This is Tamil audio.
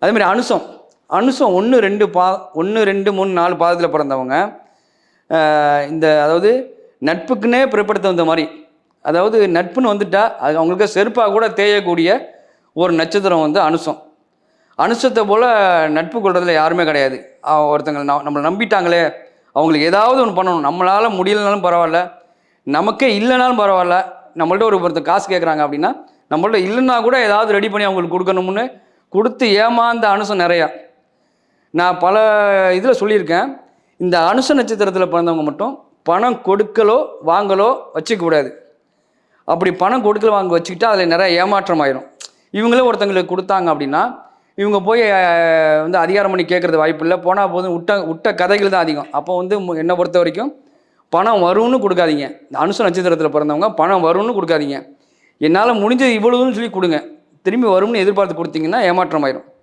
அதே மாதிரி அனுசம். அனுசம் ஒன்று ரெண்டு பா ஒன்று ரெண்டு மூணு நாலு பாதத்தில் பிறந்தவங்க. இந்த அதாவது நட்புக்குன்னே பிற்படுத்த வந்த மாதிரி. அதாவது நட்புன்னு வந்துட்டா அது அவங்களுக்கு செருப்பாக கூட தேயக்கூடிய ஒரு நட்சத்திரம் வந்து அனுசம். அனுசத்தை போல் நட்பு கொள்றதுல யாருமே கிடையாது. ஒருத்தங்க ந- நம்மளை நம்பிட்டாங்களே அவங்களுக்கு ஏதாவது ஒன்று பண்ணணும். நம்மளால் முடியலனாலும் பரவாயில்ல. நமக்கே இல்லைனாலும் பரவாயில்ல. நம்மள்ட்ட ஒரு ஒருத்தர் காசு கேட்குறாங்க அப்படின்னா நம்மள்ட்ட இல்லைன்னா கூட ஏதாவது ரெடி பண்ணி அவங்களுக்கு கொடுக்கணும்னு கொடுத்து ஏமாந்த அனுசம் நிறையா. நான் பல இதில் சொல்லியிருக்கேன். இந்த அனுச நட்சத்திரத்தில் பிறந்தவங்க மட்டும் பணம் கொடுக்கலோ வாங்கலோ வச்சுக்க கூடாது. அப்படி பணம் கொடுக்கல வாங்க வச்சுக்கிட்டா அதில் நிறைய ஏமாற்றம் ஆயிரும். இவங்களே ஒருத்தங்களுக்கு கொடுத்தாங்க அப்படின்னா இவங்க போய் வந்து அதிகாரம் பண்ணி கேட்குறது வாய்ப்பு இல்லை. போனால் போதும் விட்ட விட்ட கதைகள் தான் அதிகம். அப்போ வந்து என்னை பொறுத்த வரைக்கும் பணம் வரும்னு கொடுக்காதீங்க. இந்த அனுச நட்சத்திரத்தில் பிறந்தவங்க பணம் வரும்னு கொடுக்காதீங்க. என்னால் முடிஞ்சது இவ்வளவுன்னு சொல்லி கொடுங்க. திரும்பி வரும்னு எதிர்பார்த்து கொடுத்தீங்கன்னா ஏமாற்றம் ஆயிரும்.